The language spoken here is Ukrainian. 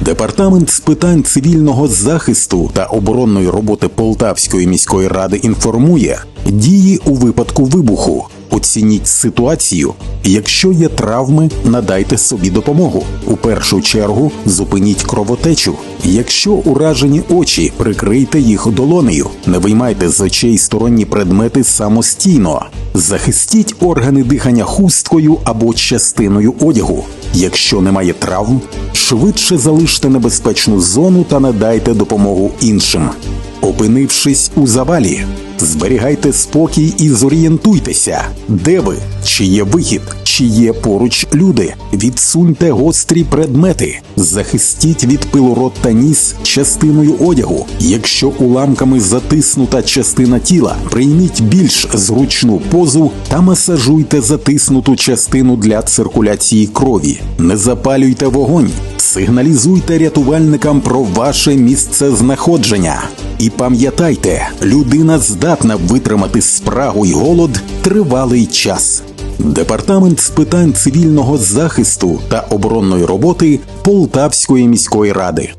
Департамент з питань цивільного захисту та оборонної роботи Полтавської міської ради інформує дії у випадку вибуху. Оцініть ситуацію. Якщо є травми, надайте собі допомогу. У першу чергу зупиніть кровотечу. Якщо уражені очі, прикрийте їх долонею. Не виймайте з очей сторонні предмети самостійно. Захистіть органи дихання хусткою або частиною одягу. Якщо немає травм, швидше залиште небезпечну зону та надайте допомогу іншим. Опинившись у завалі, зберігайте спокій і зорієнтуйтеся, де ви, чи є вихід, чи є поруч люди. Відсуньте гострі предмети, захистіть від пилу рот та ніс частиною одягу. Якщо уламками затиснута частина тіла, прийміть більш зручну позу та масажуйте затиснуту частину для циркуляції крові. Не запалюйте вогонь. Сигналізуйте рятувальникам про ваше місце знаходження. І пам'ятайте, людина здатна витримати спрагу й голод тривалий час. Департамент з питань цивільного захисту та оборонної роботи Полтавської міської ради.